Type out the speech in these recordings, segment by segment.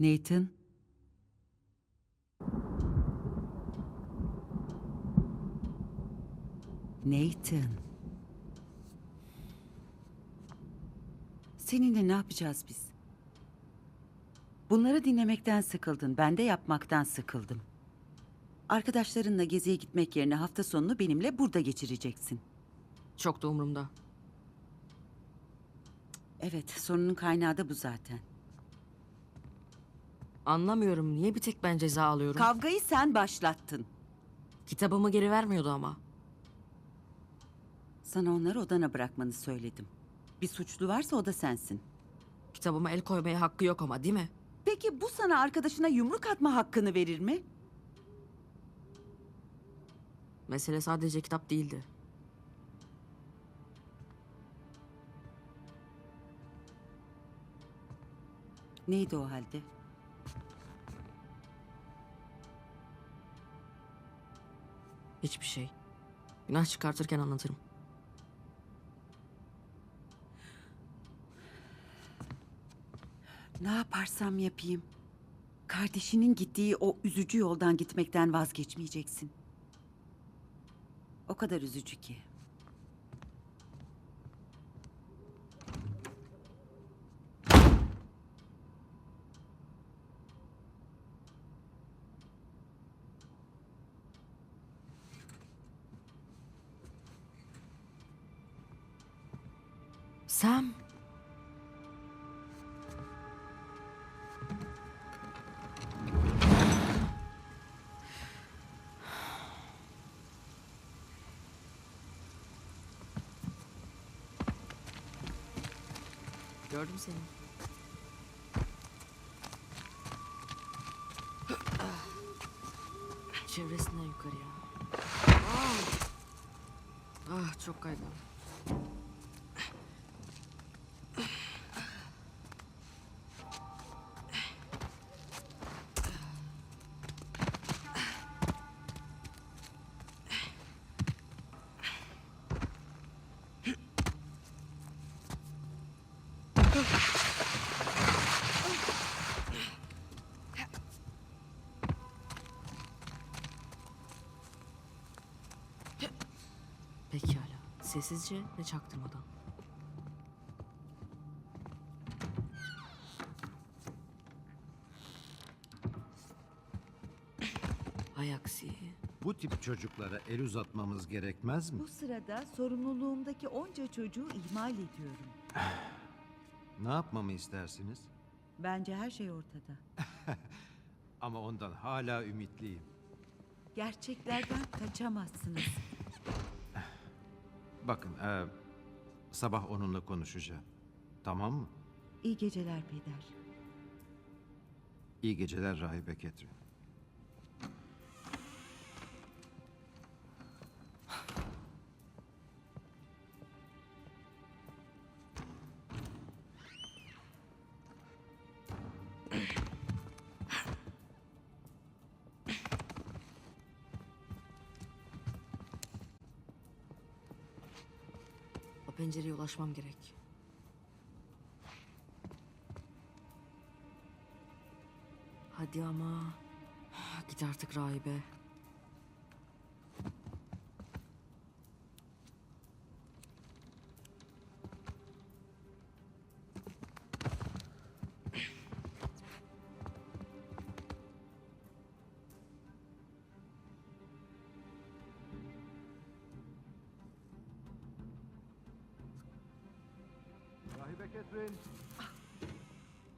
Nathan? Nathan. Seninle ne yapacağız biz? Bunları dinlemekten sıkıldın. Ben de yapmaktan sıkıldım. Arkadaşlarınla geziye gitmek yerine hafta sonunu benimle burada geçireceksin. Çok da umurumda. Evet, sorunun kaynağı da bu zaten. Anlamıyorum niye bir tek ben ceza alıyorum. Kavgayı sen başlattın. Kitabımı geri vermiyordu ama. Sana onları odana bırakmanı söyledim. Bir suçlu varsa o da sensin. Kitabıma el koymaya hakkı yok ama değil mi? Peki bu sana arkadaşına yumruk atma hakkını verir mi? Mesele sadece kitap değildi. Neydi o halde? Hiçbir şey. Günah çıkartırken anlatırım. Ne yaparsam yapayım. Kardeşinin gittiği o üzücü yoldan gitmekten vazgeçmeyeceksin. O kadar üzücü ki. Sam. Gördüm seni. Çevresinden yukarıya. Ah, ah çok kaygan. Sessizce ve çaktırmadan. Hay aksi. Bu tip çocuklara el uzatmamız gerekmez mi? Bu sırada sorumluluğumdaki onca çocuğu ihmal ediyorum. Ne yapmamı istersiniz? Bence her şey ortada. Ama ondan hala ümitliyim. Gerçeklerden kaçamazsınız. Bakın, eee, sabah onunla konuşacağım. Tamam mı? İyi geceler peder. İyi geceler Rahibe Ketrin. pencereye ulaşmam gerek. Hadi ama. Git artık rahibe.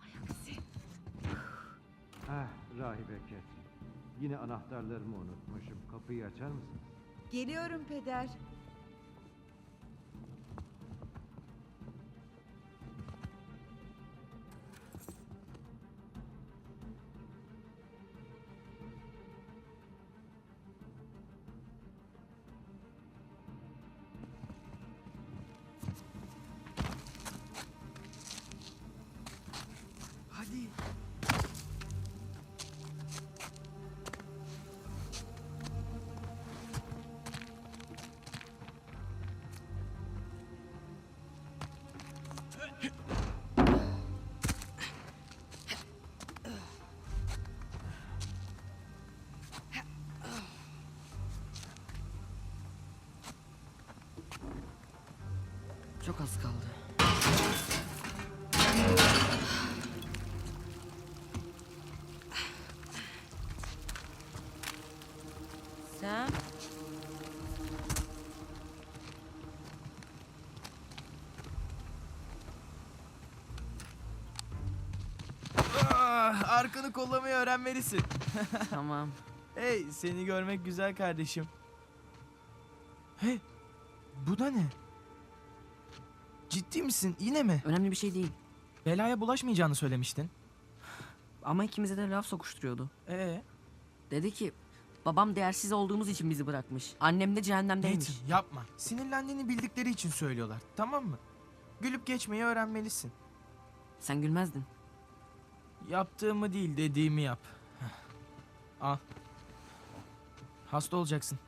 Rahibe Ketrin. Ah, Rahibe Ketrin. Yine anahtarlarımı unutmuşum. Kapıyı açar mısın? Geliyorum peder. Çok az kaldı. Sam. Ah, arkanı kollamayı öğrenmelisin. tamam. Hey, seni görmek güzel kardeşim. Hey, bu da ne? Ciddi misin? Yine mi? Önemli bir şey değil. Belaya bulaşmayacağını söylemiştin. Ama ikimize de laf sokuşturuyordu. Ee, Dedi ki babam değersiz olduğumuz için bizi bırakmış. Annem de cehennemdeymiş. Nathan yapma. Sinirlendiğini bildikleri için söylüyorlar. Tamam mı? Gülüp geçmeyi öğrenmelisin. Sen gülmezdin. Yaptığımı değil, dediğimi yap. Al. Hasta olacaksın.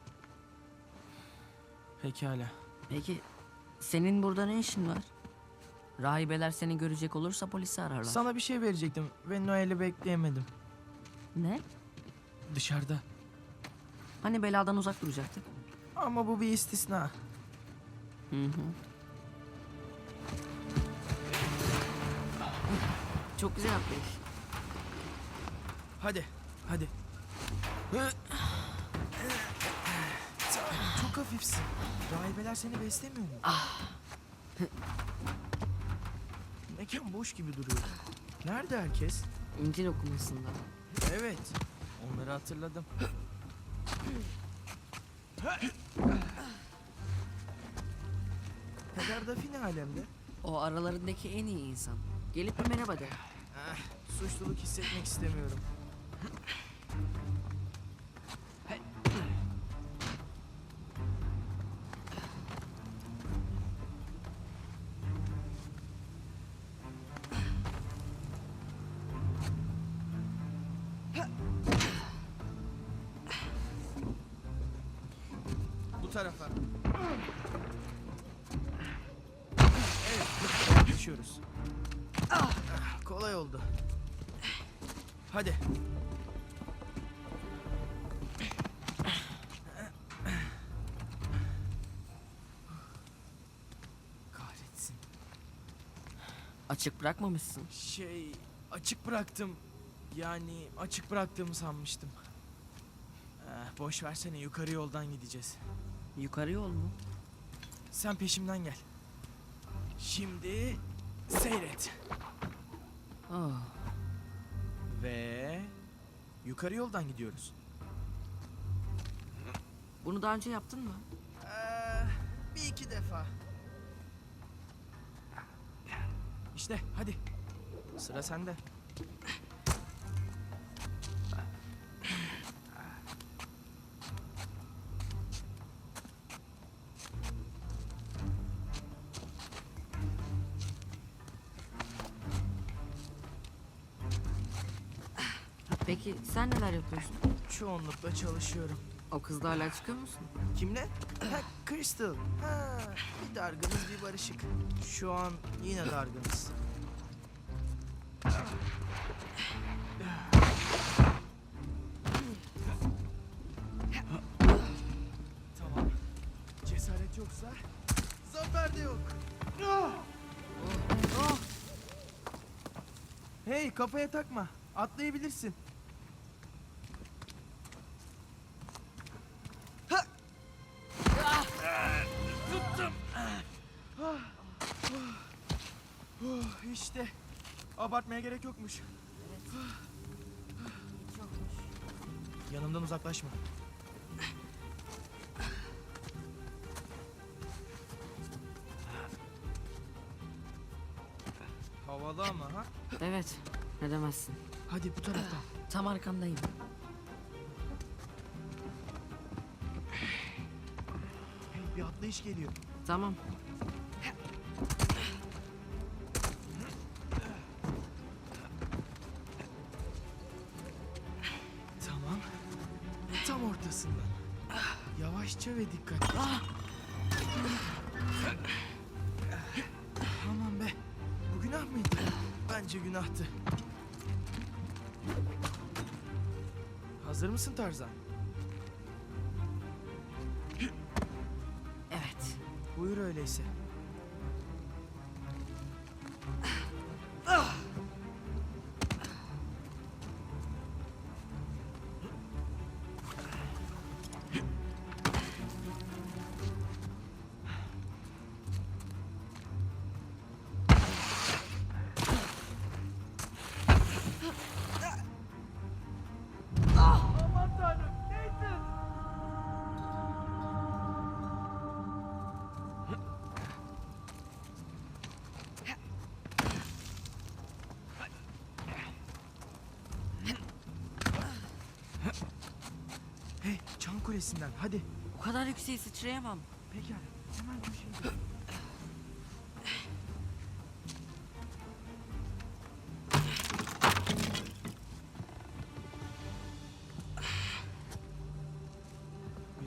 Pekala. Peki senin burada ne işin var? Rahibeler seni görecek olursa polisi ararlar. Sana bir şey verecektim ve Noel'i bekleyemedim. Ne? Dışarıda. Hani beladan uzak duracaktık? Ama bu bir istisna. Hı hı. Çok güzel atlayış. Hadi, hadi. Sen Çok hafifsin. Rahibeler seni beslemiyor mu? Mekan boş gibi duruyor. Nerede herkes? İncil okumasında. Evet, onları hatırladım. Peder Dafi ne alemde? O aralarındaki en iyi insan. Gelip bir merhaba de. Eh, suçluluk hissetmek istemiyorum. Bu tarafa. Evet, geçiyoruz. Ah, kolay oldu. Hadi. Kahretsin. Açık bırakmamışsın. Şey açık bıraktım. Yani açık bıraktığımı sanmıştım. Eh, boş versene yukarı yoldan gideceğiz. Yukarı yol mu? Sen peşimden gel. Şimdi seyret. Ah, Ve yukarı yoldan gidiyoruz. bunu daha önce yaptın mı? Ee, bir iki defa. İşte hadi. Sıra sende. Peki sen neler yapıyorsun? Çoğunlukla çalışıyorum. O kızla hala çıkıyor musun? Kimle? Ha, Crystal. Ha, bir dargınız bir barışık. Şu an yine dargınız. Tamam. Cesaret yoksa zafer de yok. Hey kafaya takma. Atlayabilirsin. Abartmaya gerek yokmuş. Yanımdan uzaklaşma. Havalı ama ha? Evet. Ne demezsin. Hadi bu taraftan. Tam arkandayım. Hey, bir atlayış geliyor. Tamam. Bence günahtı. Hazır mısın Tarzan? Evet. Buyur öyleyse. Kulesinden hadi. O kadar yükseğe sıçrayamam. Pekala, hemen köşeye.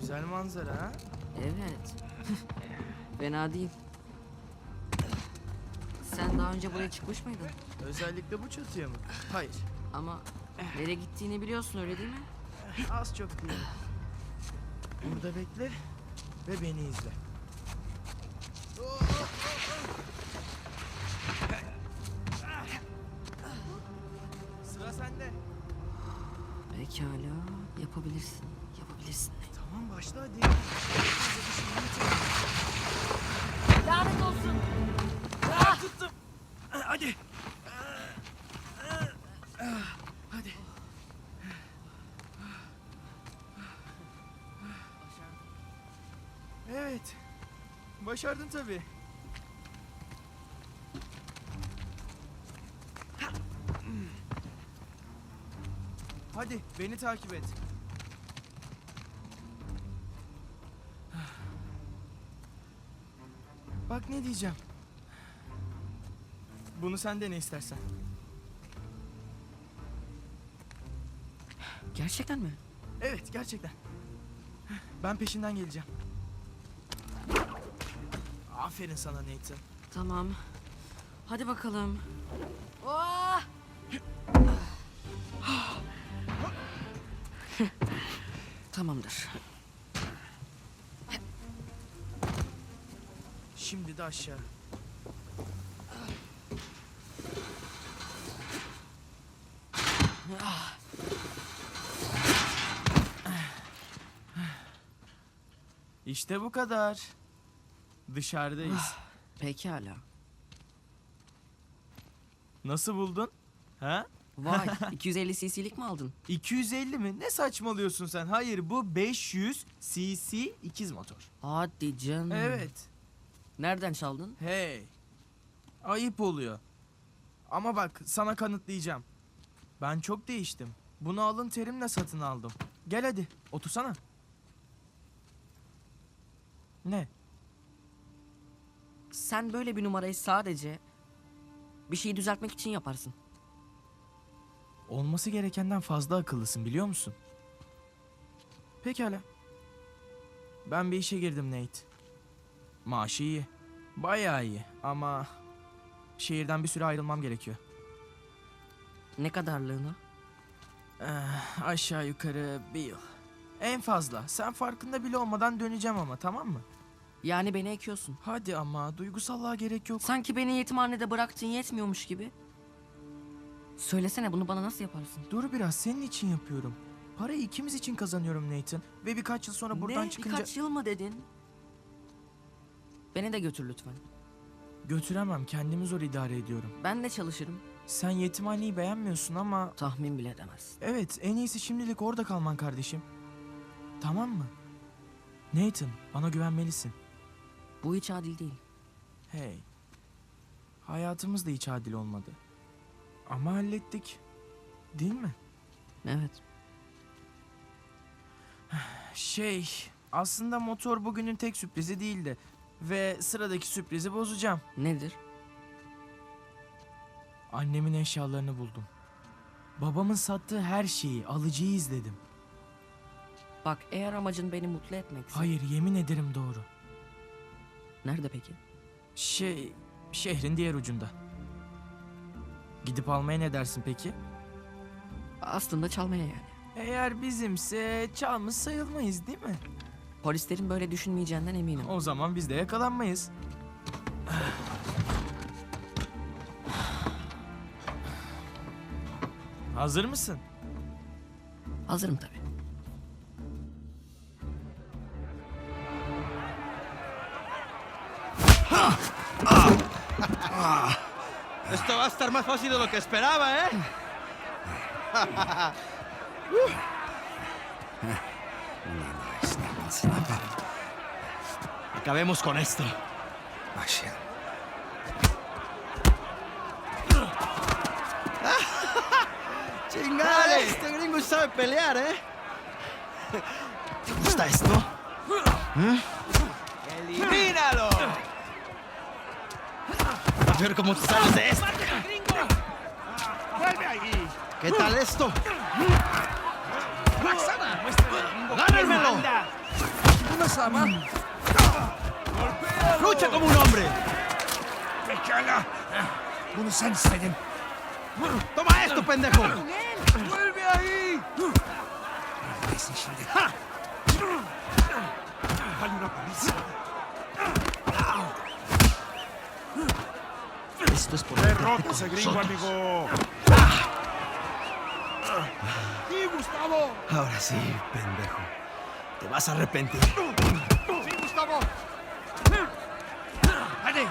Güzel manzara ha? Evet. Fena değil. Sen daha önce buraya çıkmış mıydın? Özellikle bu çatıya mı? Hayır. Ama nereye gittiğini biliyorsun öyle değil mi? Az çok değil. Burada bekle ve beni izle. Sıra sende. Pekala. Yapabilirsin. Yapabilirsin. Tamam başla hadi. Lanet olsun. Ah, tuttum. Hadi. Hadi. Başardın tabii. Hadi beni takip et. Bak ne diyeceğim. Bunu sen de ne istersen. Gerçekten mi? Evet gerçekten. Ben peşinden geleceğim. Aferin sana Nathan. Tamam. Hadi bakalım. Oh! Tamamdır. Şimdi de aşağı. İşte bu kadar. Dışarıdayız. Pekala. Nasıl buldun? Ha? Vay 250 cc'lik mi aldın? 250 mi? Ne saçmalıyorsun sen? Hayır bu 500 cc ikiz motor. Hadi canım. Evet. Nereden çaldın? Hey. Ayıp oluyor. Ama bak sana kanıtlayacağım. Ben çok değiştim. Bunu alın terimle satın aldım. Gel hadi otursana. Ne? Sen böyle bir numarayı sadece bir şeyi düzeltmek için yaparsın. Olması gerekenden fazla akıllısın biliyor musun? Pekala. Ben bir işe girdim Nate. Maaşı iyi. Bayağı iyi ama şehirden bir süre ayrılmam gerekiyor. Ne kadarlığına? Eh, aşağı yukarı bir yıl. En fazla. Sen farkında bile olmadan döneceğim ama tamam mı? Yani beni ekiyorsun. Hadi ama duygusallığa gerek yok. Sanki beni yetimhanede bıraktın yetmiyormuş gibi. Söylesene bunu bana nasıl yaparsın? Dur biraz senin için yapıyorum. Parayı ikimiz için kazanıyorum Nathan. Ve birkaç yıl sonra buradan ne? çıkınca... Birkaç yıl mı dedin? Beni de götür lütfen. Götüremem kendimi zor idare ediyorum. Ben de çalışırım. Sen yetimhaneyi beğenmiyorsun ama... Tahmin bile edemezsin. Evet en iyisi şimdilik orada kalman kardeşim. Tamam mı? Nathan bana güvenmelisin. Bu hiç adil değil. Hey. Hayatımız da hiç adil olmadı. Ama hallettik. Değil mi? Evet. Şey, aslında motor bugünün tek sürprizi değildi. Ve sıradaki sürprizi bozacağım. Nedir? Annemin eşyalarını buldum. Babamın sattığı her şeyi, alıcıyı izledim. Bak eğer amacın beni mutlu etmekse. Hayır, yemin ederim doğru. Nerede peki? Şey, şehrin diğer ucunda. Gidip almaya ne dersin peki? Aslında çalmaya yani. Eğer bizimse çalmış sayılmayız değil mi? Polislerin böyle düşünmeyeceğinden eminim. O zaman biz de yakalanmayız. Hazır mısın? Hazırım tabii. Estar más fácil de lo que esperaba, ¿eh? Acabemos con esto. Chingada, este gringo sabe pelear, ¿eh? ¿Te gusta esto? ¡Elimínalo! A ver cómo te sales de esto. ¡Vuelve ahí! ¿Qué tal esto? ¡Gánenmelo! ¡Lucha como un hombre! Pekala. Bunu sen istedin. Toma esto, pendejo. Vuelve ahí. Hay una paliza. Esto es por Derrota ese gringo, amigo. ¡Sí, Gustavo! Ahora sí, pendejo. Te vas a arrepentir. ¡Sí, Gustavo! ¡Vale!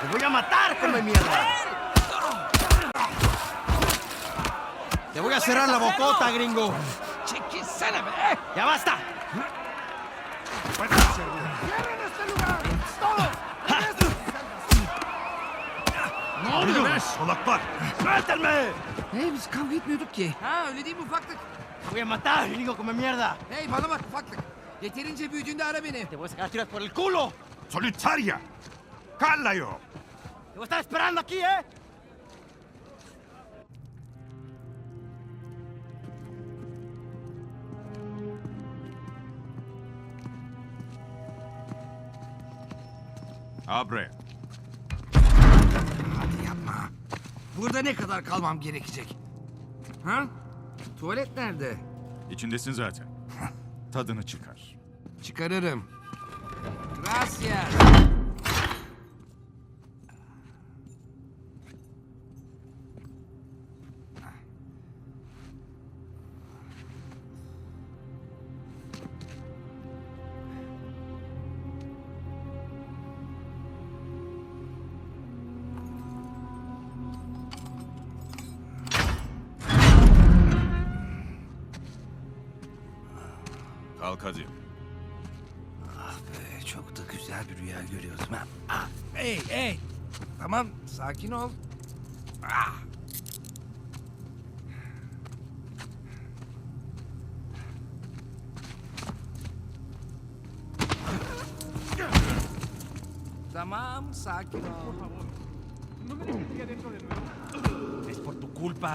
Te voy a matar, come mierda. Te voy a cerrar la bocota, gringo. ¡Chiquisáname! ¡Ya basta! Oluyor be? Solaklar! ¡Suéltenme! Hey biz kavga etmiyorduk ki. Ha öyle değil mi ufaklık? Voy a matar, gringo, come mierda. Hey bana bak ufaklık. Yeterince büyüdüğünde ara beni. Te voy a sacar tiras por el culo. ¡Solitaria! ¡Cállayo! Te voy a estar esperando aquí, ¿eh? Abre. Burada ne kadar kalmam gerekecek? Ha? Tuvalet nerede? İçindesin zaten. Tadını çıkar. Çıkarırım. Gracias. Kalk hadi. Ah be çok da güzel bir rüya görüyordum ha. Ah, hey hey. Tamam sakin ol. Ah. Tamam sakin ol. Es por tu culpa,